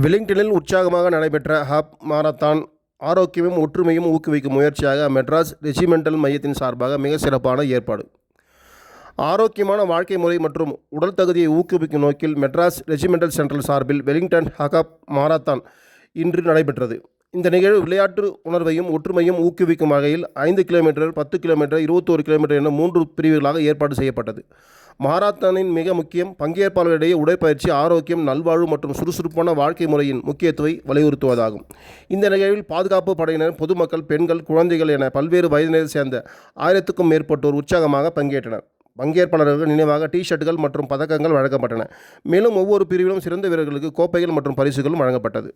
வெலிங்டனில் உற்சாகமாக நடைபெற்ற ஹாப் மாரத்தான் ஆரோக்கியமும் ஒற்றுமையும் ஊக்குவிக்கும் முயற்சியாக மெட்ராஸ் ரெஜிமெண்டல் மையத்தின் சார்பாக மிக சிறப்பான ஏற்பாடு. ஆரோக்கியமான வாழ்க்கை முறை மற்றும் உடல் தகுதியை ஊக்குவிக்கும் நோக்கில் மெட்ராஸ் ரெஜிமெண்டல் சென்ட்ரல் சார்பில் வெலிங்டன் ஹகாப் மாரத்தான் இன்று நடைபெற்றது. இந்த நிகழ்வு விளையாட்டு உணர்வையும் ஒற்றுமையும் ஊக்குவிக்கும் வகையில் ஐந்து கிலோமீட்டர் பத்து கிலோமீட்டர் இருபத்தோரு கிலோமீட்டர் என மூன்று பிரிவுகளாக ஏற்பாடு செய்யப்பட்டது. மாரத்தானின் மிக முக்கியம் பங்கேற்பாளர்களிடையே உடற்பயிற்சி ஆரோக்கியம் நல்வாழ்வு மற்றும் சுறுசுறுப்பான வாழ்க்கை முறையின் முக்கியத்துவை வலியுறுத்துவதாகும். இந்த நிகழ்வில் பாதுகாப்பு படையினர் பொதுமக்கள் பெண்கள் குழந்தைகள் என பல்வேறு வயதினரை சேர்ந்த ஆயிரத்துக்கும் மேற்பட்டோர் உற்சாகமாக பங்கேற்றனர். பங்கேற்பாளர்கள் நினைவாக டி ஷர்ட்டுகள் மற்றும் பதக்கங்கள் வழங்கப்பட்டன. மேலும் ஒவ்வொரு பிரிவிலும் சிறந்த வீரர்களுக்கு கோப்பைகள் மற்றும் பரிசுகளும் வழங்கப்பட்டது.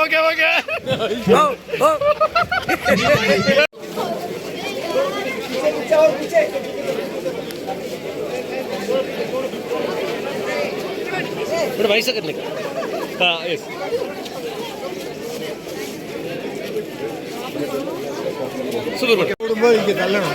ஓகே ஓகே ഇവിടെ പൈസ കിട്ടില്ല ആ യെസ് സൂപ്പർ ഓടുമ്പോൾ എനിക്ക് തല്ലണം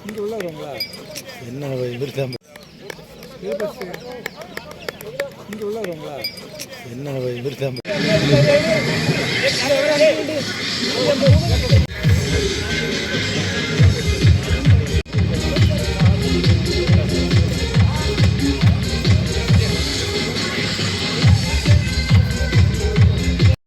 இங்கே உள்ளவங்களா என்ன எதிர்த்தாம இங்கே உள்ளவங்களா என்ன எதிர்த்தாம